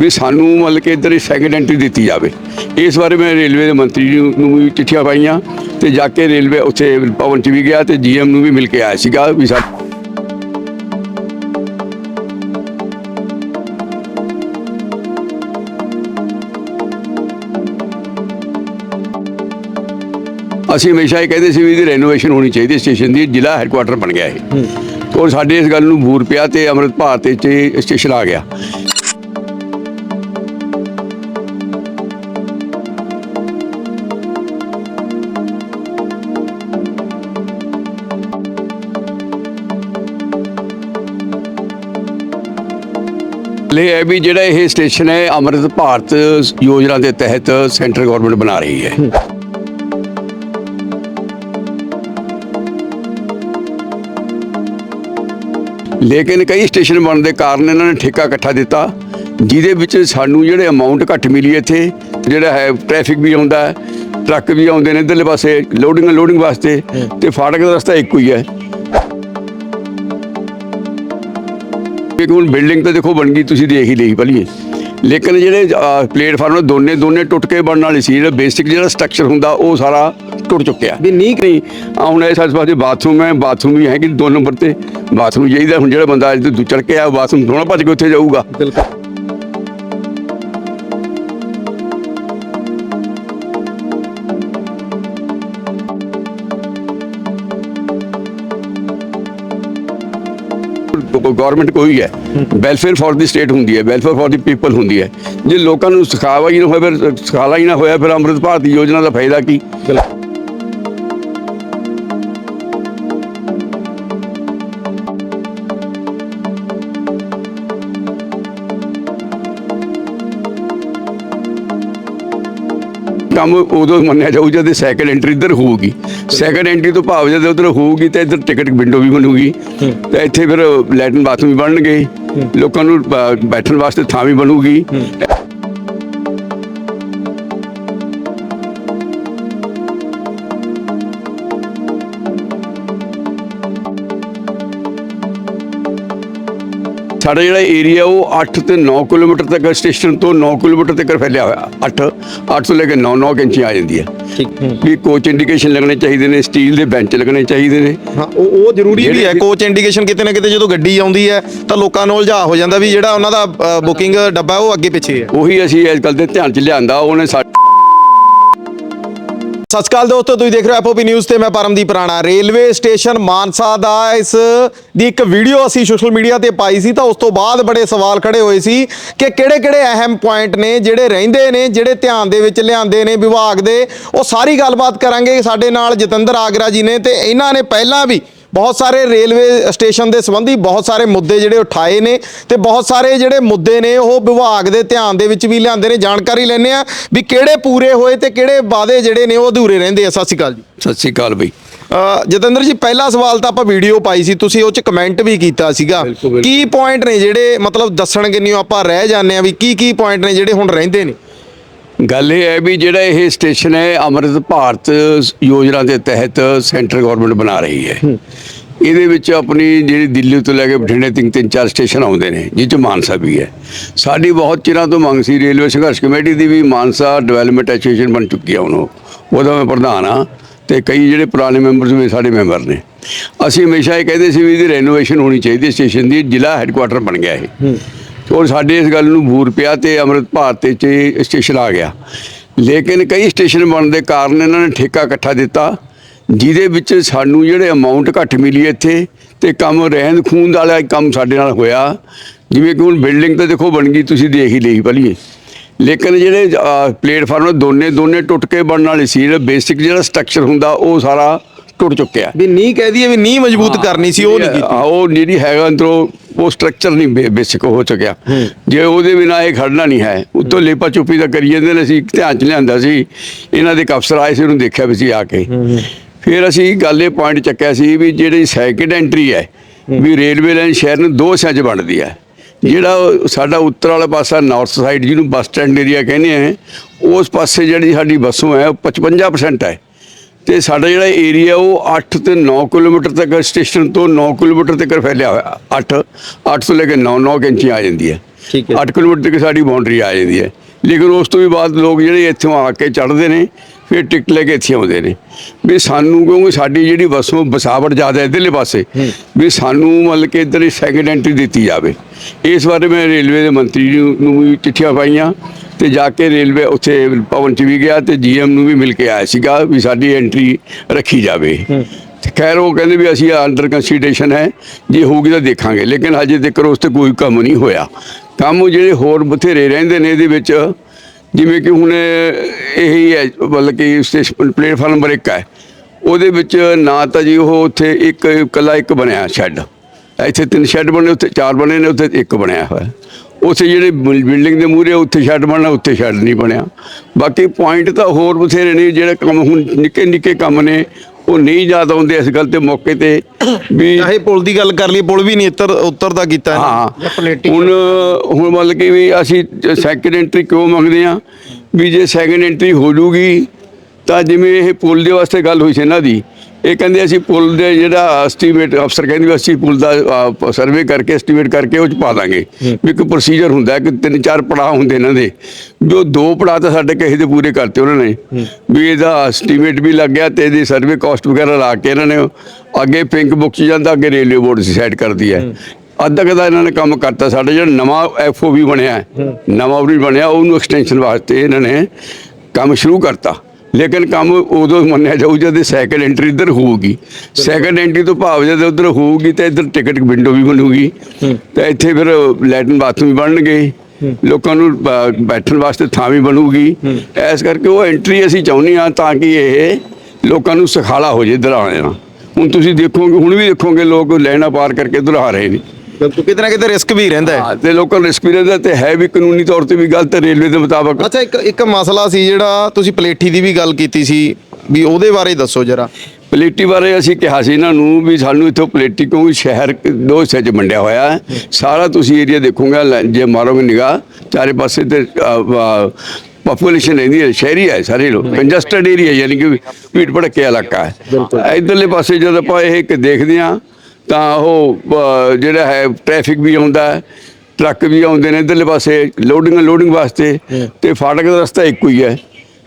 ਵੀ ਸਾਨੂੰ ਮਤਲਬ ਕਿ ਇੱਧਰ ਸੈਕੰਡ ਐਂਟਰੀ ਦਿੱਤੀ ਜਾਵੇ। ਇਸ ਬਾਰੇ ਮੈਂ ਰੇਲਵੇ ਦੇ ਮੰਤਰੀ ਜੀ ਨੂੰ ਵੀ ਚਿੱਠੀਆਂ ਪਾਈਆਂ ਤੇ ਜਾ ਕੇ ਰੇਲਵੇ ਉੱਥੇ ਭਵਨ ਚ ਵੀ ਗਿਆ ਤੇ ਜੀਐਮ ਨੂੰ ਵੀ ਮਿਲ ਕੇ ਆਇਆ ਸੀਗਾ ਵੀ ਸਾ ਅਸੀਂ ਹਮੇਸ਼ਾ ਇਹ ਕਹਿੰਦੇ ਸੀ ਵੀ ਇਹਦੀ ਰੈਨੋਵੇਸ਼ਨ ਹੋਣੀ ਚਾਹੀਦੀ ਸਟੇਸ਼ਨ ਦੀ ਜ਼ਿਲ੍ਹਾ ਹੈੱਡਕੁਆਟਰ ਬਣ ਗਿਆ ਇਹ। ਔਰ ਸਾਡੇ ਇਸ ਗੱਲ ਨੂੰ ਬੂਰ ਪਿਆ ਤੇ ਅੰਮ੍ਰਿਤ ਭਾਰਤ ਚ ਇਹ ਸਟੇਸ਼ਨ ਆ ਗਿਆ। ਲੈ ਇਹ ਵੀ ਜਿਹੜਾ ਇਹ ਸਟੇਸ਼ਨ ਹੈ ਅੰਮ੍ਰਿਤ ਭਾਰਤ ਯੋਜਨਾ ਦੇ ਤਹਿਤ ਸੈਂਟਰ ਗਵਰਨਮੈਂਟ ਬਣਾ ਰਹੀ ਹੈ। ਲੇਕਿਨ ਕਈ ਸਟੇਸ਼ਨ ਬਣਨ ਦੇ ਕਾਰਨ ਇਹਨਾਂ ਨੇ ਠੇਕਾ ਇਕੱਠਾ ਦਿੱਤਾ ਜਿਹਦੇ ਵਿੱਚ ਸਾਨੂੰ ਜਿਹੜੇ ਅਮਾਉਂਟ ਘੱਟ ਮਿਲੀ ਇੱਥੇ ਜਿਹੜਾ ਹੈ ਟ੍ਰੈਫਿਕ ਵੀ ਆਉਂਦਾ ਹੈ ਟਰੱਕ ਵੀ ਆਉਂਦੇ ਨੇ ਇੱਧਰਲੇ ਪਾਸੇ ਲੋਡਿੰਗ ਲੋਡਿੰਗ ਵਾਸਤੇ ਤੇ ਫਾਟਕ ਦਾ ਰਸਤਾ ਇੱਕੋ ਹੀ ਹੈ। ਇੱਕ ਹੁਣ ਬਿਲਡਿੰਗ ਤਾਂ ਦੇਖੋ ਬਣ ਗਈ ਤੁਸੀਂ ਦੇਖ ਹੀ ਲਈ ਭਲੀਏ। ਲੇਕਿਨ ਜਿਹੜੇ ਅਹ, ਪਲੇਟਫਾਰਮ ਦੋਨੇ ਦੋਨੇ ਟੁੱਟ ਕੇ ਬਣਨ ਵਾਲੀ ਸੀ ਜਿਹੜਾ ਬੇਸਿਕ ਜਿਹੜਾ ਸਟਰਕਚਰ ਹੁੰਦਾ ਉਹ ਸਾਰਾ ਟੁੱਟ ਚੁੱਕਿਆ। ਵੀ ਨਹੀਂ ਨਹੀਂ ਆਹ ਹੁਣ ਇਸ ਪਾਸੇ ਬਾਥਰੂਮ ਹੈ ਬਾਥਰੂਮ ਵੀ ਹੈ ਕਿ ਦੋ ਨੰਬਰ ਤੇ। ਬਾਥਰੂਮ ਚਾਹੀਦਾ ਹੁਣ ਜਿਹੜਾ ਬੰਦਾ ਅੱਜ ਤੋਂ ਚੜ ਕੇ ਆਇਆ ਬਾਥਰੂਮ ਥੋੜਾ ਭੱਜ ਕੇ ਉੱਥੇ ਜਾਊਗਾ। ਬਿਲਕੁਲ ਗਵਰਨਮੈਂਟ ਕੋਈ ਹੈ। ਵੈਲਫੇਅਰ ਫॉर ਦੀ ਸਟੇਟ ਹੁੰਦੀ ਹੈ ਵੈਲਫੇਅਰ ਫॉर ਦੀ ਪੀਪਲ ਹੁੰਦੀ ਹੈ। ਜੇ ਲੋਕਾਂ ਨੂੰ ਸਿਖਾਵਾ ਹੀ ਨਾ ਹੋਇਆ, ਫਿਰ ਸਿਖਾਲਾ ਹੀ ਨਾ ਹੋਇਆ, ਫਿਰ ਅੰਮ੍ਰਿਤ ਭਾਰਤ ਯੋਜਨਾ ਦਾ ਫਾਇਦਾ ਕੀ? ਕੰਮ ਉਦੋਂ ਮੰਨਿਆ ਜਾਊ ਜਦ ਸੈਕੰਡ ਐਂਟਰੀ ਇੱਧਰ ਹੋਊਗੀ। ਸੈਕੰਡ ਐਂਟਰੀ ਤੋਂ ਭਾਵ ਜਦ ਉਧਰ ਹੋਊਗੀ ਤਾਂ ਇੱਧਰ ਟਿਕਟ ਵਿੰਡੋ ਵੀ ਬਣੂਗੀ। ਤੇ ਇੱਥੇ ਫਿਰ ਲੈਟਰਨ ਬਾਥਰੂਮ ਵੀ ਬਣਨਗੇ। ਲੋਕਾਂ ਨੂੰ ਬੈਠਣ ਵਾਸਤੇ ਥਾਂ ਵੀ ਬਣੂਗੀ। ਸਾਡਾ ਜਿਹੜਾ ਏਰੀਆ ਉਹ 8 ਤੇ 9 ਕਿਲੋਮੀਟਰ ਤੱਕ ਸਟੇਸ਼ਨ ਤੋਂ 9 ਕਿਲੋਮੀਟਰ ਤੱਕ ਫੈਲਿਆ ਹੋਇਆ। 8 8 ਤੋਂ ਲੈ ਕੇ 9 9 ਇੰਚੀ ਆ ਜਾਂਦੀ ਹੈ। ਠੀਕ ਵੀ ਕੋਚ ਇੰਡੀਕੇਸ਼ਨ ਲੱਗਣੇ ਚਾਹੀਦੇ ਨੇ ਸਟੀਲ ਦੇ ਬੈਂਚ ਲੱਗਣੇ ਚਾਹੀਦੇ ਨੇ। ਹਾਂ ਉਹ ਉਹ ਜ਼ਰੂਰੀ ਵੀ ਹੈ। ਕੋਚ ਇੰਡੀਕੇਸ਼ਨ ਕਿਤੇ ਨਾ ਕਿਤੇ ਜਦੋਂ ਗੱਡੀ ਆਉਂਦੀ ਹੈ ਤਾਂ ਲੋਕਾਂ ਨੂੰ ਉਲਝਾ ਹੋ ਜਾਂਦਾ ਵੀ ਜਿਹੜਾ ਉਹਨਾਂ ਦਾ ਬੁਕਿੰਗ ਡੱਬਾ ਉਹ ਅੱਗੇ ਪਿੱਛੇ ਹੈ। ਉਹੀ ਅਸੀਂ ਅੱਜ ਕੱਲ ਦੇ ਧਿਆਨ ਚ ਲਿਆਂਦਾ ਉਹਨੇ ਸਤਿ ਸ਼੍ਰੀ ਅਕਾਲ ਦੋਸਤੋ, ਤੁਸੀਂ ਦੇਖ ਰਹੇ ਹੋ ਐਪਓਪੀ ਨਿਊਜ਼ ਤੇ ਮੈਂ ਪਰਮਦੀਪ ਰਾਣਾ। ਰੇਲਵੇ ਸਟੇਸ਼ਨ ਮਾਨਸਾ ਦਾ ਇਸ ਦੀ ਇੱਕ ਵੀਡੀਓ ਅਸੀਂ ਸੋਸ਼ਲ ਮੀਡੀਆ ਤੇ ਪਾਈ ਸੀ, ਤਾਂ ਉਸ ਤੋਂ ਬਾਅਦ ਬੜੇ ਸਵਾਲ ਖੜੇ ਹੋਏ ਸੀ ਕਿ ਕਿਹੜੇ-ਕਿਹੜੇ ਅਹਿਮ ਪੁਆਇੰਟ ਨੇ, ਜਿਹੜੇ ਰਹਿੰਦੇ ਨੇ, ਜਿਹੜੇ ਧਿਆਨ ਦੇ ਵਿੱਚ ਲਿਆਂਦੇ ਨੇ ਵਿਭਾਗ ਦੇ। ਉਹ ਸਾਰੀ ਗੱਲਬਾਤ ਕਰਾਂਗੇ ਸਾਡੇ ਨਾਲ ਜਤਿੰਦਰ ਆਗਰਾ ਜੀ ਨੇ ਤੇ ਇਹਨਾਂ ਨੇ ਪਹਿਲਾਂ ਵੀ ਬਹੁਤ ਸਾਰੇ ਰੇਲਵੇ ਸਟੇਸ਼ਨ ਦੇ ਸੰਬੰਧੀ ਬਹੁਤ ਸਾਰੇ ਮੁੱਦੇ ਜਿਹੜੇ ਉਠਾਏ ਨੇ ਤੇ ਬਹੁਤ ਸਾਰੇ ਜਿਹੜੇ ਮੁੱਦੇ ਨੇ ਉਹ ਵਿਭਾਗ ਦੇ ਧਿਆਨ ਦੇ ਵਿੱਚ ਵੀ ਲਿਆਂਦੇ ਨੇ। ਜਾਣਕਾਰੀ ਲੈਣੇ ਆ ਵੀ ਕਿਹੜੇ ਪੂਰੇ ਹੋਏ ਤੇ ਕਿਹੜੇ ਵਾਅਦੇ ਜਿਹੜੇ ਨੇ ਉਹ ਅਧੂਰੇ ਰਹਿੰਦੇ ਆ। ਸਤਿ ਸ਼੍ਰੀ ਅਕਾਲ ਜੀ। ਸਤਿ ਸ੍ਰੀ ਅਕਾਲ ਬਈ। ਜਤਿੰਦਰ ਜੀ ਪਹਿਲਾ ਸਵਾਲ ਤਾਂ ਆਪਾਂ ਵੀਡੀਓ ਪਾਈ ਸੀ ਤੁਸੀਂ ਉਹ ਚ ਕਮੈਂਟ ਵੀ ਕੀਤਾ ਸੀਗਾ। ਕੀ ਪੁਆਇੰਟ ਨੇ ਜਿਹੜੇ ਮਤਲਬ ਦੱਸਣਗੇ ਨਹੀਂ ਆਪਾਂ ਰਹਿ ਜਾਂਦੇ ਆ ਵੀ ਕੀ ਕੀ ਪੁਆਇੰਟ ਨੇ ਜਿਹੜੇ ਹੁਣ ਰਹਿੰਦੇ ਨੇ? ਗੱਲ ਇਹ ਹੈ ਵੀ ਜਿਹੜਾ ਇਹ ਸਟੇਸ਼ਨ ਹੈ ਅੰਮ੍ਰਿਤ ਭਾਰਤ ਯੋਜਨਾ ਦੇ ਤਹਿਤ ਸੈਂਟਰ ਗਵਰਨਮੈਂਟ ਬਣਾ ਰਹੀ ਹੈ। ਇਹਦੇ ਵਿੱਚ ਆਪਣੀ ਜਿਹੜੀ ਦਿੱਲੀ ਤੋਂ ਲੈ ਕੇ ਬਠਿੰਡੇ ਤਿੰਨ ਤਿੰਨ ਚਾਰ ਸਟੇਸ਼ਨ ਆਉਂਦੇ ਨੇ ਜਿਹ ਚ ਮਾਨਸਾ ਵੀ ਹੈ। ਸਾਡੀ ਬਹੁਤ ਚਿਰਾਂ ਤੋਂ ਮੰਗ ਸੀ ਰੇਲਵੇ ਸੰਘਰਸ਼ ਕਮੇਟੀ ਦੀ ਵੀ ਮਾਨਸਾ ਡਿਵੈਲਪਮੈਂਟ ਐਸੋਸੀਏਸ਼ਨ ਬਣ ਚੁੱਕੀ ਆ ਹੁਣ ਉਹ। ਉਹਦਾ ਮੈਂ ਪ੍ਰਧਾਨ ਆ ਤੇ ਕਈ ਜਿਹੜੇ ਪੁਰਾਣੇ ਮੈਂਬਰਸ ਵੀ ਸਾਡੇ ਮੈਂਬਰ ਨੇ। ਅਸੀਂ ਹਮੇਸ਼ਾ ਇਹ ਕਹਿੰਦੇ ਸੀ ਵੀ ਇਹਦੀ ਰੈਨੋਵੇਸ਼ਨ ਹੋਣੀ ਚਾਹੀਦੀ ਸਟੇਸ਼ਨ ਦੀ ਜ਼ਿਲ੍ਹਾ ਹੈੱਡਕੁਆਟਰ ਬਣ ਗਿਆ ਇਹ। ਔਰ ਸਾਡੇ ਇਸ ਗੱਲ ਨੂੰ ਬੂਰ ਪਿਆ ਤੇ ਅੰਮ੍ਰਿਤ ਭਾਰਤ ਚ ਸਟੇਸ਼ਨ ਆ ਗਿਆ। ਲੇਕਿਨ ਕਈ ਸਟੇਸ਼ਨ ਬਣਨ ਦੇ ਕਾਰਨ ਇਹਨਾਂ ਨੇ ਠੇਕਾ ਇਕੱਠਾ ਦਿੱਤਾ, ਜਿਹਦੇ ਵਿੱਚ ਸਾਨੂੰ ਜਿਹੜੇ ਅਮਾਉਂਟ ਘੱਟ ਮਿਲੀ ਇੱਥੇ ਤੇ ਕੰਮ ਰਹਿੰਦ ਖੂੰਦ ਵਾਲਾ ਕੰਮ ਸਾਡੇ ਨਾਲ ਹੋਇਆ। ਜਿਵੇਂ ਕਿ ਹੁਣ ਬਿਲਡਿੰਗ ਤਾਂ ਦੇਖੋ ਬਣ ਗਈ, ਤੁਸੀਂ ਦੇਖ ਹੀ ਲਈ ਪਹਿਲੀਏ ਲੇਕਿਨ ਜਿਹੜੇ ਪਲੇਟਫਾਰਮ ਦੋਨੇ ਦੋਨੇ ਟੁੱਟ ਕੇ ਬਣਨ ਵਾਲੇ ਸੀ, ਜਿਹੜਾ ਬੇਸਿਕ ਜਿਹੜਾ ਸਟਰਕਚਰ ਹੁੰਦਾ, ਉਹ ਸਾਰਾ ਟੁੱਟ ਚੁੱਕਿਆ ਵੀ ਨੀ ਕਹਿ ਦਈਏ ਵੀ ਨੀ ਮਜ਼ਬੂਤ ਕਰਨੀ ਸੀ ਉਹ ਨਹੀਂ ਕੀਤੀ। ਹਾਂ, ਉਹ ਜਿਹੜੀ ਹੈਗਾ ਅੰਦਰੋਂ ਉਹ ਸਟਰਕਚਰ ਨਹੀਂ ਬੇਸਿਕ ਹੋ ਚੁੱਕਿਆ ਜੇ ਉਹਦੇ ਬਿਨਾ ਇਹ ਖੜਨਾ ਨਹੀਂ ਹੈ ਉੱਤੋਂ ਲੇਪਾ ਚੁੱਪੀ ਦਾ ਕਰੀ ਜਾਂਦੇ ਨੇ ਅਸੀਂ ਧਿਆਨ ਚ ਲਿਆਂਦਾ ਸੀ ਇਹਨਾਂ ਦੇ ਅਫਸਰ ਆਏ ਸੀ ਉਹਨੂੰ ਦੇਖਿਆ ਵੀ ਸੀ ਆ ਕੇ। ਫਿਰ ਅਸੀਂ ਗੱਲ ਇਹ ਪੁਆਇੰਟ ਚੱਕਿਆ ਸੀ ਵੀ ਜਿਹੜੀ ਸੈਕਿੰਡ ਐਂਟਰੀ ਹੈ ਵੀ ਰੇਲਵੇ ਲਾਈਨ ਸ਼ਹਿਰ ਨੂੰ ਦੋ ਹਿੱਸਿਆਂ 'ਚ ਵੰਡਦੀ ਹੈ। ਜਿਹੜਾ ਸਾਡਾ ਉੱਤਰ ਵਾਲਾ ਪਾਸਾ ਨਾਰਥ ਸਾਈਡ ਜਿਹਨੂੰ ਬੱਸ ਸਟੈਂਡ ਏਰੀਆ ਕਹਿੰਦੇ ਆ ਉਸ ਪਾਸੇ ਜਿਹੜੀ ਸਾਡੀ ਬੱਸੋਂ ਹੈ ਉਹ 55% ਹੈ। ਤੇ ਸਾਡਾ ਜਿਹੜਾ ਏਰੀਆ ਉਹ 8 ਤੇ 9 ਕਿਲੋਮੀਟਰ ਤੱਕ ਸਟੇਸ਼ਨ ਤੋਂ 9 ਕਿਲੋਮੀਟਰ ਤੱਕ ਫੈਲਿਆ ਹੋਇਆ 8 8 ਤੋਂ ਲੈ ਕੇ 9 9 ਇੰਚੀ ਆ ਜਾਂਦੀ ਹੈ ਠੀਕ ਹੈ। 8 ਕਿਲੋਮੀਟਰ ਤੱਕ ਸਾਡੀ ਬਾਉਂਡਰੀ ਆ ਜਾਂਦੀ ਹੈ ਲੇਕਿਨ ਉਸ ਤੋਂ ਵੀ ਬਾਅਦ ਲੋਕ ਜਿਹੜੇ ਇੱਥੋਂ ਆ ਕੇ ਚੜ੍ਹਦੇ ਨੇ ਫਿਰ ਟਿਕਟ ਲੈ ਕੇ ਇੱਥੇ ਆਉਂਦੇ ਨੇ। ਵੀ ਸਾਨੂੰ ਕਿਉਂਕਿ ਸਾਡੀ ਜਿਹੜੀ ਵਸੋਂ ਵਸਾਵਟ ਜ਼ਿਆਦਾ ਇਧਰਲੇ ਪਾਸੇ ਵੀ ਸਾਨੂੰ ਮਤਲਬ ਕਿ ਇੱਧਰ ਸੈਕੰਡ ਐਂਟਰੀ ਦਿੱਤੀ ਜਾਵੇ। ਇਸ ਬਾਰੇ ਮੈਂ ਰੇਲਵੇ ਦੇ ਮੰਤਰੀ ਨੂੰ ਵੀ ਚਿੱਠੀਆਂ ਪਾਈਆਂ ਤੇ ਜਾ ਕੇ ਰੇਲਵੇ ਉੱਥੇ ਭਵਨ ਚ ਵੀ ਗਿਆ ਤੇ ਜੀਐਮ ਨੂੰ ਵੀ ਮਿਲ ਕੇ ਆਇਆ ਸੀਗਾ ਵੀ ਸਾਡੀ ਐਂਟਰੀ ਰੱਖੀ ਜਾਵੇ। ਖੈਰ ਉਹ ਕਹਿੰਦੇ ਵੀ ਅਸੀਂ ਅੰਡਰ ਕੰਸੀਡਰੇਸ਼ਨ ਹੈ ਜੇ ਹੋਊਗੀ ਤਾਂ ਦੇਖਾਂਗੇ। ਲੇਕਿਨ ਹਜੇ ਤੱਕ ਉਸ ਤੇ ਕੋਈ ਕੰਮ ਨਹੀਂ ਹੋਇਆ। ਕੰਮ ਜਿਹੜੇ ਹੋਰ ਬਥੇਰੇ ਰਹਿੰਦੇ ਨੇ ਇਹਦੇ ਵਿੱਚ ਜਿਵੇਂ ਕਿ ਹੁਣ ਇਹੀ ਹੈ ਮਤਲਬ ਕਿ ਸਟੇਸ਼ਨ ਪਲੇਟਫਾਰਮ ਨੰਬਰ 1 ਹੈ। ਉਹਦੇ ਵਿੱਚ ਨਾ ਤਾਂ ਜੀ ਉਹ ਉੱਥੇ ਇੱਕ ਇਕੱਲਾ ਇੱਕ ਬਣਿਆ ਸ਼ੈੱਡ। ਇੱਥੇ ਤਿੰਨ ਸ਼ੈੱਡ ਬਣੇ, ਉੱਥੇ ਚਾਰ ਬਣੇ ਨੇ, ਉੱਥੇ ਇੱਕ ਬਣਿਆ ਹੋਇਆ। ਉੱਥੇ ਜਿਹੜੇ ਬਿਲਡਿੰਗ ਦੇ ਮੂਹਰੇ ਉੱਥੇ ਸ਼ੈੱਡ ਬਣਨਾ, ਉੱਥੇ ਸ਼ੈੱਡ ਨਹੀਂ ਬਣਿਆ। ਬਾਕੀ ਪੁਆਇੰਟ ਤਾਂ ਹੋਰ ਬਥੇਰੇ ਨੇ, ਜਿਹੜੇ ਕੰਮ ਹੁਣ ਨਿੱਕੇ ਨਿੱਕੇ ਕੰਮ ਨੇ ਉਹ ਨਹੀਂ ਯਾਦ ਆਉਂਦੇ ਇਸ ਗੱਲ ਤੇ ਮੌਕੇ ਤੇ ਵੀ ਚਾਹੇ ਪੁਲ ਦੀ ਗੱਲ ਕਰ ਲਈ ਪੁਲ ਵੀ ਨਹੀਂ ਉੱਤਰ ਉੱਤਰ ਦਾ ਕੀਤਾ। ਹਾਂ ਹੁਣ ਹੁਣ ਮਤਲਬ ਕਿ ਵੀ ਅਸੀਂ ਸੈਕੰਡ ਐਂਟਰੀ ਕਿਉਂ ਮੰਗਦੇ ਆ ਵੀ ਜੇ ਸੈਕੰਡ ਐਂਟਰੀ ਹੋ ਜੂਗੀ ਤਾਂ ਜਿਵੇਂ ਇਹ ਪੁਲ ਦੇ ਵਾਸਤੇ ਗੱਲ ਹੋਈ ਸੀ ਇਹਨਾਂ ਦੀ ਇਹ ਕਹਿੰਦੇ ਅਸੀਂ ਪੁਲ ਦੇ ਜਿਹੜਾ ਐਸਟੀਮੇਟ ਅਫਸਰ ਕਹਿੰਦੇ ਅਸੀਂ ਪੁਲ ਦਾ ਸਰਵੇ ਕਰਕੇ ਐਸਟੀਮੇਟ ਕਰਕੇ ਉਹ ਚ ਪਾ ਦਾਂਗੇ। ਵੀ ਇੱਕ ਪ੍ਰੋਸੀਜਰ ਹੁੰਦਾ ਕਿ ਤਿੰਨ ਚਾਰ ਪੜਾਅ ਹੁੰਦੇ ਇਹਨਾਂ ਦੇ। ਜੋ ਦੋ ਪੜਾਅ ਤਾਂ ਸਾਡੇ ਕਿਸੇ ਦੇ ਪੂਰੇ ਕਰਤੇ ਉਹਨਾਂ ਨੇ। ਵੀ ਇਹਦਾ ਐਸਟੀਮੇਟ ਵੀ ਲੱਗ ਗਿਆ ਤੇ ਇਹਦੀ ਸਰਵੇ ਕਾਸਟ ਵਗੈਰਾ ਲਾ ਕੇ ਇਹਨਾਂ ਨੇ ਅੱਗੇ ਪਿੰਕ ਬੁੱਕ ਚ ਜਾਂਦਾ ਅੱਗੇ ਰੇਲਵੇ ਬੋਰਡ ਡਿਸਾਈਡ ਕਰਦੀ ਹੈ। ਅੱਧਾ ਕਦਾ ਇਹਨਾਂ ਨੇ ਕੰਮ ਕਰਤਾ। ਸਾਡੇ ਜਿਹੜਾ ਨਵਾਂ ਐਫਓਵੀ ਬਣਿਆ ਹੈ, ਨਵਾਂ ਵੀ ਬਣਿਆ ਉਹਨੂੰ ਐਕਸਟੈਂਸ਼ਨ ਵਾਸਤੇ ਇਹਨਾਂ ਨੇ ਕੰਮ ਸ਼ੁਰੂ ਕਰਤਾ। ਲੇਕਿਨ ਕੰਮ ਉਦੋਂ ਮੰਨਿਆ ਜਾਊ ਜਦ ਸੈਕੰਡ ਐਂਟਰੀ ਇੱਧਰ ਹੋਊਗੀ। ਸੈਕੰਡ ਐਂਟਰੀ ਤੋਂ ਭਾਵ ਜਦ ਉੱਧਰ ਹੋਊਗੀ ਤਾਂ ਇੱਧਰ ਟਿਕਟ ਵਿੰਡੋ ਵੀ ਬਣੂਗੀ। ਤੇ ਇੱਥੇ ਫਿਰ ਲੈਟਰਨ ਬਾਥਰੂਮ ਵੀ ਬਣਨਗੇ। ਲੋਕਾਂ ਨੂੰ ਬੈਠਣ ਵਾਸਤੇ ਥਾਂ ਵੀ ਬਣੂਗੀ। ਇਸ ਕਰਕੇ ਉਹ ਐਂਟਰੀ ਅਸੀਂ ਚਾਹੁੰਦੇ ਹਾਂ ਤਾਂ ਕਿ ਇਹ ਲੋਕਾਂ ਨੂੰ ਸਖਾਲਾ ਹੋ ਜੇ ਇੱਧਰ ਆਉਣੇ ਹੁਣ ਤੁਸੀਂ ਦੇਖੋਗੇ ਹੁਣ ਵੀ ਦੇਖੋਗੇ ਲੋਕ ਲੈਣਾ ਪਾਰ ਕਰਕੇ ਇੱਧਰ ਆ ਰਹੇ ਨੇ। ਬਿਲਕੁਲ ਕਿਤੇ ਨਾ ਕਿਤੇ ਰਿਸਕ ਵੀ ਰਹਿੰਦਾ ਹੈ। ਹਾਂ ਤੇ ਲੋਕਾਂ ਨੂੰ ਐਕਸਪੀਰੀਅੰਸ ਹੈ ਤੇ ਹੈ ਵੀ ਕਾਨੂੰਨੀ ਤੌਰ ਤੇ ਵੀ ਗਲਤ ਰੇਲਵੇ ਦੇ ਮੁਤਾਬਕ। ਅੱਛਾ ਇੱਕ ਇੱਕ ਮਸਲਾ ਸੀ ਜਿਹੜਾ ਤੁਸੀਂ ਪਲੇਠੀ ਦੀ ਵੀ ਗੱਲ ਕੀਤੀ ਸੀ ਵੀ ਉਹਦੇ ਬਾਰੇ ਦੱਸੋ ਜਰਾ। ਪਲੇਟੀ ਬਾਰੇ ਅਸੀਂ ਕਿਹਾ ਸੀ ਇਹਨਾਂ ਨੂੰ ਵੀ ਸਾਨੂੰ ਇੱਥੋਂ ਪਲੇਟੀ ਕਿਉਂਕਿ ਸ਼ਹਿਰ ਦੋ ਹਿੱਸੇ 'ਚ ਵੰਡਿਆ ਹੋਇਆ ਹੈ। ਸਾਰਾ ਤੁਸੀਂ ਏਰੀਆ ਦੇਖੋਗੇ ਲੈ- ਜੇ ਮਾਰੋਗੇ ਨਿਗਾਹ ਚਾਰੇ ਪਾਸੇ ਤੇ ਪਪੂਲੇਸ਼ਨ ਰਹਿੰਦੀ ਹੈ ਸ਼ਹਿਰੀ ਹੈ ਸਾਰੇ ਲੋਕ ਕੰਜਸਟਡ ਏਰੀਆ ਯਾਨੀ ਕਿ ਭੀੜ ਭੜਕੇ ਇਲਾਕਾ ਹੈ। ਇਧਰਲੇ ਪਾਸੇ ਜਦ ਆਪਾਂ ਇਹ ਇੱਕ ਦੇਖਦੇ ਹਾਂ ਤਾਂ ਉਹ ਜਿਹੜਾ ਹੈ ਟ੍ਰੈਫਿਕ ਵੀ ਆਉਂਦਾ ਹੈ ਟਰੱਕ ਵੀ ਆਉਂਦੇ ਨੇ ਇਧਰਲੇ ਪਾਸੇ ਲੋਡਿੰਗ ਲੋਡਿੰਗ ਵਾਸਤੇ ਤੇ ਫਾਟਕ ਦਾ ਰਸਤਾ ਇੱਕੋ ਹੀ ਹੈ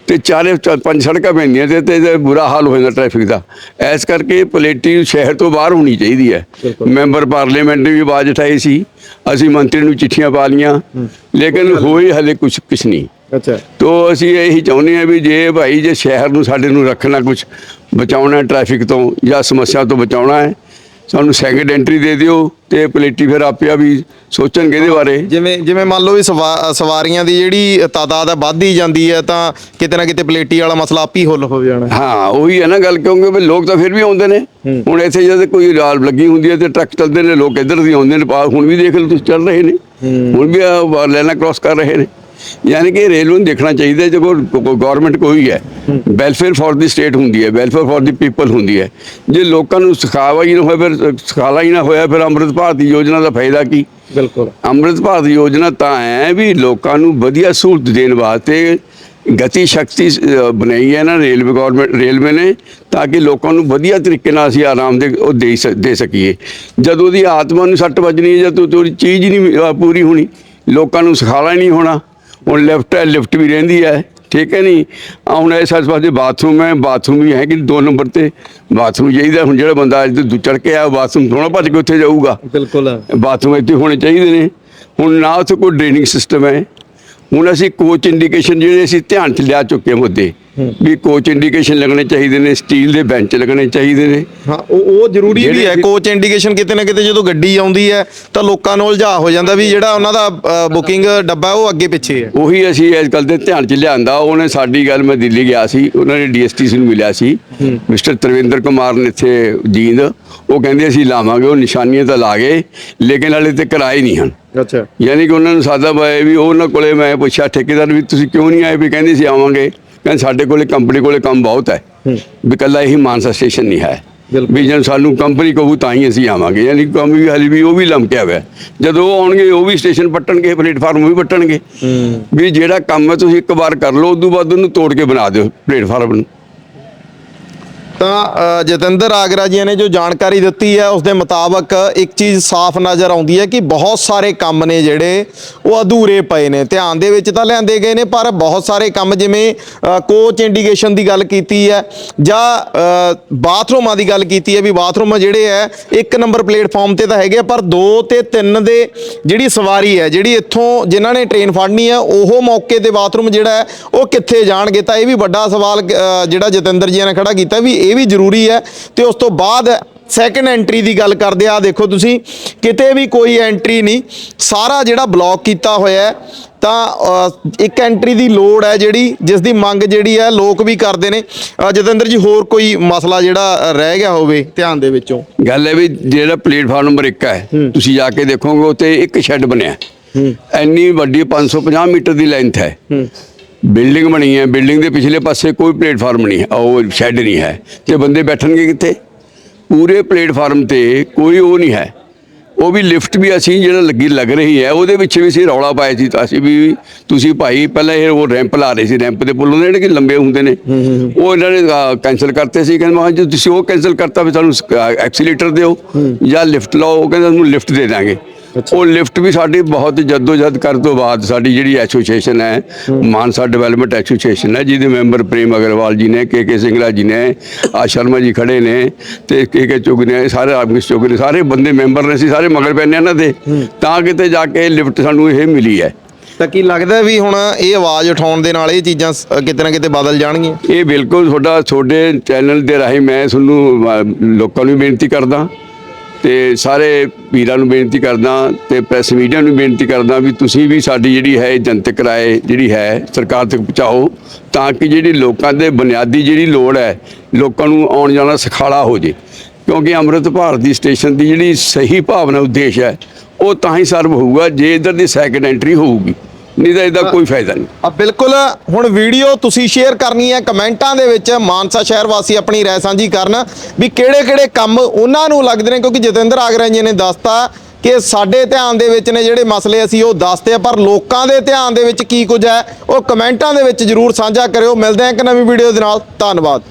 ਤੇ ਚਾਰੇ ਪੰਜ ਸੜਕਾਂ ਪੈਂਦੀਆਂ ਤੇ ਤੇ ਇਹਦਾ ਬੁਰਾ ਹਾਲ ਹੋ ਜਾਂਦਾ ਟ੍ਰੈਫਿਕ ਦਾ। ਐਸ ਕਰਕੇ ਪਲੇਟੀ ਸ਼ਹਿਰ ਤੋਂ ਬਾਹਰ ਹੋਣੀ ਚਾਹੀਦੀ ਹੈ। ਮੈਂਬਰ ਪਾਰਲੀਮੈਂਟ ਨੇ ਵੀ ਆਵਾਜ਼ ਉਠਾਈ ਸੀ ਅਸੀਂ ਮੰਤਰੀ ਨੂੰ ਚਿੱਠੀਆਂ ਪਾ ਲੀਆਂ ਲੇਕਿਨ ਹੋਈ ਹਲੇ ਕੁਝ ਕੁਛ ਨਹੀਂ। ਅੱਛਾ। ਤੋ ਅਸੀਂ ਇਹੀ ਚਾਹੁੰਦੇ ਹਾਂ ਵੀ ਜੇ ਭਾਈ ਜੇ ਸ਼ਹਿਰ ਨੂੰ ਸਾਡੇ ਨੂੰ ਰੱਖਣਾ ਕੁਝ ਬਚਾਉਣਾ ਟ੍ਰੈਫਿਕ ਤੋਂ ਜਾਂ ਸਮੱਸਿਆ ਤੋਂ ਬਚਾਉਣਾ ਹੈ ਸਾਨੂੰ ਸੈਕੰਡ ਐਂਟਰੀ ਦੇ ਦਿਓ ਤੇ ਪਲੇਟੀ ਫਿਰ ਆਪਿਆ ਵੀ ਸੋਚਣਗੇ ਇਹਦੇ ਬਾਰੇ। ਜਿਵੇਂ ਜਿਵੇਂ ਮੰਨ ਲਓ ਵੀ ਸਵਾ- ਸਵਾਰੀਆਂ ਦੀ ਜਿਹੜੀ ਤਾਦਾਦ ਹੈ ਵੱਧਦੀ ਜਾਂਦੀ ਹੈ ਤਾਂ ਕਿਤੇ ਨਾ ਕਿਤੇ ਪਲੇਟੀ ਵਾਲਾ ਮਸਲਾ ਆਪ ਹੀ ਹੱਲ ਹੋ ਜਾਣਾ। ਹਾਂ ਉਹੀ ਹੈ ਨਾ ਗੱਲ ਕਿਉਂਕਿ ਵੀ ਲੋਕ ਤਾਂ ਫਿਰ ਵੀ ਆਉਂਦੇ ਨੇ। ਹੁਣ ਇੱਥੇ ਜਦ ਕੋਈ ਰਾਲ ਲੱਗੀ ਹੁੰਦੀ ਹੈ ਤੇ ਟਰੱਕ ਚੱਲਦੇ ਨੇ ਲੋਕ ਇੱਧਰ ਦੀ ਆਉਂਦੇ ਨੇ ਪਾ- ਹੁਣ ਵੀ ਦੇਖ ਲਓ ਤੁਸੀਂ ਚੱਲ ਰਹੇ ਨੇ। ਹੁਣ ਵੀ ਲਾਈਨਾਂ ਕ੍ਰਾਸ ਕਰ ਰਹੇ ਨੇ। ਯਾਨੀ ਕਿ ਰੇਲਵੇ ਨੂੰ ਦੇਖਣਾ ਚਾਹੀਦਾ ਹੈ ਜਦੋਂ ਗਵਰਨਮੈਂਟ ਕੋਈ ਹੈ ਵੈਲਫੇਅਰ ਫॉर ਦੀ ਸਟੇਟ ਹੁੰਦੀ ਹੈ ਵੈਲਫੇਅਰ ਫॉर ਦੀ ਪੀਪਲ ਹੁੰਦੀ ਹੈ ਜੇ ਲੋਕਾਂ ਨੂੰ ਸਿਖਾਵਾ ਹੀ ਨਾ ਹੋਇਆ ਫਿਰ ਸਿਖਾਲਾ ਹੀ ਨਾ ਹੋਇਆ ਫਿਰ ਅੰਮ੍ਰਿਤ ਭਾਰਤ ਦੀ ਯੋਜਨਾ ਦਾ ਫਾਇਦਾ ਕੀ ਬਿਲਕੁਲ ਅੰਮ੍ਰਿਤ ਭਾਰਤ ਯੋਜਨਾ ਤਾਂ ਹੈ ਵੀ ਲੋਕਾਂ ਨੂੰ ਵਧੀਆ ਸਹੂਲਤ ਦੇਣ ਵਾਸਤੇ ਗਤੀ ਸ਼ਕਤੀ ਬਣਾਈ ਹੈ ਨਾ ਰੇਲਵੇ ਗਵਰਨਮੈਂਟ ਰੇਲਵੇ ਨੇ ਤਾਂ ਕਿ ਲੋਕਾਂ ਨੂੰ ਵਧੀਆ ਤਰੀਕੇ ਨਾਲ ਅਸੀਂ ਆਰਾਮ ਦੇ ਉਹ ਦੇ ਸਕੀਏ ਜਦੋਂ ਉਹਦੀ ਆਤਮਾ ਨੂੰ ਸੱਟ ਵੱਜਣੀ ਹੈ ਜਦ ਤੂੰ ਚੀਜ਼ ਹੀ ਨਹੀਂ ਪੂਰੀ ਹੋਣੀ ਲੋਕਾਂ ਨੂੰ ਸਿਖਾਲਾ ਹੀ ਨਹੀਂ ਹੋਣਾ ਹੁਣ ਲਿਫਟ ਹੈ ਲਿਫਟ ਵੀ ਰਹਿੰਦੀ ਹੈ ਠੀਕ ਹੈ ਨਹੀਂ? ਹੁਣ ਇਸ ਆਸ ਪਾਸੇ ਬਾਥਰੂਮ ਹੈ ਬਾਥਰੂਮ ਵੀ ਹੈ ਕਿ ਦੋ ਨੰਬਰ ਤੇ। ਬਾਥਰੂਮ ਚਾਹੀਦਾ ਹੁਣ ਜਿਹੜਾ ਬੰਦਾ ਅੱਜ ਤੋਂ ਚੜ ਕੇ ਆਇਆ ਬਾਥਰੂਮ ਥੋੜਾ ਭੱਜ ਕੇ ਉੱਥੇ ਜਾਊਗਾ। ਬਿਲਕੁਲ। ਬਾਥਰੂਮ ਇੱਥੇ ਹੋਣੇ ਚਾਹੀਦੇ ਨੇ। ਹੁਣ ਨਾ ਉੱਥੇ ਕੋਈ ਡਰੇਨਿੰਗ ਸਿਸਟਮ ਹੈ। ਹੁਣ ਅਸੀਂ ਕੋਚ ਇੰਡੀਕੇਸ਼ਨ ਜਿਹੜੇ ਅਸੀਂ ਧਿਆਨ 'ਚ ਲਿਆ ਚੁੱਕੇ ਮੁੱਦੇ। ਵੀ ਕੋਚ ਇੰਡੀਕੇਸ਼ਨ ਲੱਗਣੇ ਚਾਹੀਦੇ ਨੇ ਸਟੀਲ ਦੇ ਬੈਂਚ ਲੱਗਣੇ ਚਾਹੀਦੇ ਨੇ। ਹਾਂ ਉਹ ਉਹ ਜ਼ਰੂਰੀ ਵੀ ਹੈ। ਕੋਚ ਇੰਡੀਕੇਸ਼ਨ ਕਿਤੇ ਨਾ ਕਿਤੇ ਜਦੋਂ ਗੱਡੀ ਆਉਂਦੀ ਹੈ ਤਾਂ ਲੋਕਾਂ ਨੂੰ ਉਲਝਾ ਹੋ ਜਾਂਦਾ ਵੀ ਜਿਹੜਾ ਉਹਨਾਂ ਦਾ ਬੁਕਿੰਗ ਡੱਬਾ ਉਹ ਅੱਗੇ ਪਿੱਛੇ ਹੈ। ਉਹੀ ਅਸੀਂ ਇਸ ਗੱਲ ਦੇ ਧਿਆਨ 'ਚ ਲਿਆਂਦਾ। ਉਹਨੇ ਸਾਡੀ ਗੱਲ ਮੈਂ ਦਿੱਲੀ ਗਿਆ ਸੀ। ਉਹਨਾਂ ਨੇ ਡੀਐਸਟੀਸੀ ਨੂੰ ਮਿਲਿਆ ਸੀ। ਮਿਸਟਰ ਤਰਵਿੰਦਰ ਕੁਮਾਰ ਨੇ ਇੱਥੇ ਜੀਂਦ। ਉਹ ਕਹਿੰਦੇ ਅਸੀਂ ਲਾਵਾਂਗੇ ਉਹ ਨਿਸ਼ਾਨੀਆਂ ਤਾਂ ਲਾ ਗਏ ਲੇਕਿਨ ਹਲੇ ਤੇ ਕਰਾਏ ਨਹੀਂ ਹਨ। ਅੱਛਾ। ਯਾਨੀ ਕਿ ਉਹਨਾਂ ਨੂੰ ਸਾਦਾ ਪਾਇਆ ਵੀ ਉਹਨਾਂ ਕੋਲੇ ਮੈਂ ਪੁੱਛਿਆ ਠੇਕੇਦਾਰ ਵੀ ਤੁਸੀਂ ਕਿਉਂ ਨਹੀਂ ਆਏ? ਵੀ ਕਹਿੰਦੇ ਸੀ ਆਵਾਂਗੇ। ਕਹਿੰਦੇ ਸਾਡੇ ਕੋਲੇ ਕੰਪਨੀ ਕੋਲੇ ਕੰਮ ਬਹੁਤ ਹੈ। ਵੀ ਕੱਲਾ ਇਹੀ ਮਾਨਸਾ ਸਟੇਸ਼ਨ ਨਹੀਂ ਹੈ। ਵੀ ਜਦ ਸਾਨੂੰ ਕੰਪਨੀ ਕਹੂ ਤਾਂ ਹੀ ਅਸੀਂ ਆਵਾਂਗੇ। ਯਾਨੀ ਕੰਮ ਵੀ ਹਾਲੇ ਵੀ ਉਹ ਵੀ ਲਮਕਿਆ ਹੋਇਆ। ਜਦੋਂ ਉਹ ਆਉਣਗੇ ਉਹ ਵੀ ਸਟੇਸ਼ਨ ਪੱਟਣਗੇ ਪਲੇਟਫਾਰਮ ਵੀ ਪੱਟਣਗੇ। ਵੀ ਜਿਹੜਾ ਕੰਮ ਹੈ ਤੁਸੀਂ ਇੱਕ ਵਾਰ ਕਰ ਲਓ ਉਦੋਂ ਬਾਅਦ ਉਹਨੂੰ ਤੋੜ ਕੇ ਬਣਾ ਦਿਓ ਪਲੇਟਫਾਰਮ ਨੂੰ। ਤਾਂ ਜਤਿੰਦਰ ਆਗਰਾ ਜੀ ਨੇ ਜੋ ਜਾਣਕਾਰੀ ਦਿੱਤੀ ਹੈ ਉਸ ਦੇ ਮੁਤਾਬਕ ਇੱਕ ਚੀਜ਼ ਸਾਫ਼ ਨਜ਼ਰ ਆਉਂਦੀ ਹੈ ਕਿ ਬਹੁਤ ਸਾਰੇ ਕੰਮ ਨੇ ਜਿਹੜੇ ਉਹ ਅਧੂਰੇ ਪਏ ਨੇ। ਧਿਆਨ ਦੇ ਵਿੱਚ ਤਾਂ ਲਿਆਂਦੇ ਗਏ ਨੇ ਪਰ ਬਹੁਤ ਸਾਰੇ ਕੰਮ ਜਿਵੇਂ ਕੋਚ ਇੰਡੀਕੇਸ਼ਨ ਦੀ ਗੱਲ ਕੀਤੀ ਹੈ ਜਾਂ ਬਾਥਰੂਮਾਂ ਦੀ ਗੱਲ ਕੀਤੀ ਹੈ ਵੀ ਬਾਥਰੂਮ ਜਿਹੜੇ ਹੈ ਇੱਕ ਨੰਬਰ ਪਲੇਟਫਾਰਮ ਤੇ ਤਾਂ ਹੈਗੇ ਆ, ਪਰ 2 ਤੇ 3 ਦੇ ਜਿਹੜੀ ਸਵਾਰੀ ਹੈ ਜਿਹੜੀ ਇੱਥੋਂ ਜਿਨ੍ਹਾਂ ਨੇ ਟ੍ਰੇਨ ਫੜਨੀ ਹੈ ਉਹ ਮੌਕੇ ਤੇ ਬਾਥਰੂਮ ਜਿਹੜਾ ਹੈ ਉਹ ਕਿੱਥੇ ਜਾਣਗੇ? ਤਾਂ ਇਹ ਵੀ ਵੱਡਾ ਸਵਾਲ ਜਿਹੜਾ ਜਤਿੰਦਰ ਜੀ ਨੇ ਖੜਾ ਕੀਤਾ ਵੀ ਇਹ ਵੀ ਜ਼ਰੂਰੀ ਹੈ ਤੇ ਉਸ ਤੋਂ ਬਾਅਦ ਸੈਕੰਡ ਐਂਟਰੀ ਦੀ ਗੱਲ ਕਰਦੇ ਆ ਦੇਖੋ ਤੁਸੀਂ ਕਿਤੇ ਵੀ ਕੋਈ ਐਂਟਰੀ ਨਹੀਂ ਸਾਰਾ ਜਿਹੜਾ ਬਲੌਕ ਕੀਤਾ ਹੋਇਆ ਹੈ ਤਾਂ ਇੱਕ ਐਂਟਰੀ ਦੀ ਲੋੜ ਹੈ ਜਿਹੜੀ ਜਿਸ ਦੀ ਮੰਗ ਜਿਹੜੀ ਹੈ ਲੋਕ ਵੀ ਕਰਦੇ ਨੇ। ਜਤਿੰਦਰ ਜੀ ਹੋਰ ਕੋਈ ਮਸਲਾ ਜਿਹੜਾ ਰਹਿ ਗਿਆ ਹੋਵੇ ਧਿਆਨ ਦੇ ਵਿੱਚੋਂ? ਗੱਲ ਹੈ ਵੀ ਜਿਹੜਾ ਪਲੇਟਫਾਰਮ ਨੰਬਰ 1 ਹੈ ਤੁਸੀਂ ਜਾ ਕੇ ਦੇਖੋਗੇ ਉੱਤੇ ਇੱਕ ਸ਼ੈੱਡ ਬਣਿਆ। ਇੰਨੀ ਵੱਡੀ 550 ਮੀਟਰ ਦੀ ਲੈਂਥ ਹੈ। ਬਿਲਡਿੰਗ ਬਣੀ ਹੈ ਬਿਲਡਿੰਗ ਦੇ ਪਿਛਲੇ ਪਾਸੇ ਕੋਈ ਪਲੇਟਫਾਰਮ ਨਹੀਂ ਹੈ ਉਹ ਸ਼ੈੱਡ ਨਹੀਂ ਹੈ ਤੇ ਬੰਦੇ ਬੈਠਣਗੇ ਕਿੱਥੇ? ਪੂਰੇ ਪਲੇਟਫਾਰਮ ਤੇ ਕੋਈ ਉਹ ਨਹੀਂ ਹੈ। ਉਹ ਵੀ ਲਿਫਟ ਵੀ ਅਸੀਂ ਜਿਹੜਾ ਲੱਗੀ ਲੱਗ ਰਹੀ ਹੈ ਉਹਦੇ ਵਿੱਚ ਵੀ ਅਸੀਂ ਰੌਲਾ ਪਾਇਆ ਸੀ ਤਾਂ ਅਸੀਂ ਵੀ ਤੁਸੀਂ ਭਾਈ ਪਹਿਲਾਂ ਇਹ ਉਹ ਰੈਂਪ ਲਾ ਰਹੇ ਸੀ ਰੈਂਪ ਦੇ ਪੁੱਲ ਜਿਹੜੇ ਕਿ ਲੰਬੇ ਹੁੰਦੇ ਨੇ ਉਹ ਇਹਨਾਂ ਨੇ ਕੈਨਸਲ ਕਰਤੇ ਸੀ ਕਹਿੰਦੇ ਮਹਾਂ ਜੇ ਤੁਸੀਂ ਉਹ ਕੈਨਸਲ ਕਰਤਾ ਵੀ ਸਾਨੂੰ ਐਕਸੀਲੇਟਰ ਦਿਓ ਜਾਂ ਲਿਫਟ ਲਾਓ ਉਹ ਕਹਿੰਦੇ ਤੁਹਾਨੂੰ ਲਿਫਟ ਦੇ ਦਾਂਗੇ। ਉਹ ਲਿਫਟ ਵੀ ਸਾਡੀ ਬਹੁਤ ਜਦੋਜਹਦ ਕਰਨ ਤੋਂ ਬਾਅਦ ਸਾਡੀ ਜਿਹੜੀ ਐਸੋਸੀਏਸ਼ਨ ਹੈ ਮਾਨਸਾ ਡਿਵੈਲਪਮੈਂਟ ਐਸੋਸੀਏਸ਼ਨ ਹੈ ਜਿਹਦੇ ਮੈਂਬਰ ਪ੍ਰੇਮ ਅਗਰਵਾਲ ਜੀ ਨੇ ਕੇ ਕੇ ਸਿੰਗਲਾ ਜੀ ਨੇ ਆ ਸ਼ਰਮਾ ਜੀ ਖੜੇ ਨੇ ਤੇ ਕੇ ਕੇ ਚੁਗ ਨੇ ਸਾਰੇ ਆਰਮਿਸ ਚੁਗ ਨੇ ਸਾਰੇ ਬੰਦੇ ਮੈਂਬਰ ਨੇ ਸੀ ਸਾਰੇ ਮਗਰ ਪੈਨੇ ਇਹਨਾਂ ਦੇ। ਤਾਂ ਕਿਤੇ ਜਾ ਕੇ ਲਿਫਟ ਸਾਨੂੰ ਇਹ ਮਿਲੀ ਹੈ। ਤਾਂ ਕੀ ਲੱਗਦਾ ਵੀ ਹੁਣ ਇਹ ਆਵਾਜ਼ ਉਠਾਉਣ ਦੇ ਨਾਲ ਇਹ ਚੀਜ਼ਾਂ ਕਿਤੇ ਨਾ ਕਿਤੇ ਬਦਲ ਜਾਣਗੀਆਂ? ਇਹ ਬਿਲਕੁਲ ਤੁਹਾਡਾ ਤੁਹਾਡੇ ਚੈਨਲ ਦੇ ਰਾਹੀਂ ਮੈਂ ਤੁਹਾਨੂੰ ਲੋਕਾਂ ਨੂੰ ਬੇਨਤੀ ਕਰਦਾ। ਤੇ ਸਾਰੇ ਵੀਰਾਂ ਨੂੰ ਬੇਨਤੀ ਕਰਦਾ ਤੇ ਪ੍ਰੈਸ ਮੀਡੀਆ ਨੂੰ ਬੇਨਤੀ ਕਰਦਾ ਵੀ ਤੁਸੀਂ ਵੀ ਸਾਡੀ ਜਿਹੜੀ ਹੈ ਜਨਤਕ ਰਾਏ ਜਿਹੜੀ ਹੈ ਸਰਕਾਰ ਤੱਕ ਪਹੁੰਚਾਓ ਤਾਂ ਕਿ ਜਿਹੜੀ ਲੋਕਾਂ ਦੇ ਬੁਨਿਆਦੀ ਜਿਹੜੀ ਲੋੜ ਹੈ, ਲੋਕਾਂ ਨੂੰ ਆਉਣ ਜਾਣਾ ਸਖਾਲਾ ਹੋ ਜੇ। ਕਿਉਂਕਿ ਅੰਮ੍ਰਿਤ ਭਾਰਤੀ ਸਟੇਸ਼ਨ ਦੀ ਜਿਹੜੀ ਸਹੀ ਭਾਵਨਾ ਉਦੇਸ਼ ਹੈ, ਉਹ ਤਾਂ ਹੀ ਸਰਵ ਹੋਊਗਾ ਜੇ ਇਧਰ ਦੀ ਸੈਕੰਡ ਐਂਟਰੀ ਹੋਊਗੀ। ਨਹੀਂ ਤਾਂ ਇਹਦਾ ਕੋਈ ਫਾਇਦਾ ਨਹੀਂ। ਆ ਬਿਲਕੁਲ, ਹੁਣ ਵੀਡੀਓ ਤੁਸੀਂ ਸ਼ੇਅਰ ਕਰਨੀ ਹੈ, ਕਮੈਂਟਾਂ ਦੇ ਵਿੱਚ ਮਾਨਸਾ ਸ਼ਹਿਰ ਵਾਸੀ ਆਪਣੀ ਰਾਏ ਸਾਂਝੀ ਕਰਨ ਵੀ ਕਿਹੜੇ ਕਿਹੜੇ ਕੰਮ ਉਹਨਾਂ ਨੂੰ ਲੱਗਦੇ ਨੇ, ਕਿਉਂਕਿ ਜਤਿੰਦਰ ਆਗਰਾ ਜੀ ਨੇ ਦੱਸਤਾ ਕਿ ਸਾਡੇ ਧਿਆਨ ਦੇ ਵਿੱਚ ਨੇ ਜਿਹੜੇ ਮਸਲੇ, ਅਸੀਂ ਉਹ ਦੱਸਦੇ ਆ, ਪਰ ਲੋਕਾਂ ਦੇ ਧਿਆਨ ਦੇ ਵਿੱਚ ਕੀ ਕੁਝ ਹੈ, ਉਹ ਕਮੈਂਟਾਂ ਦੇ ਵਿੱਚ ਜਰੂਰ ਸਾਂਝਾ ਕਰਿਓ। ਮਿਲਦੇ ਹਾਂ ਇੱਕ ਨਵੀਂ ਵੀਡੀਓ ਦੇ ਨਾਲ। ਧੰਨਵਾਦ।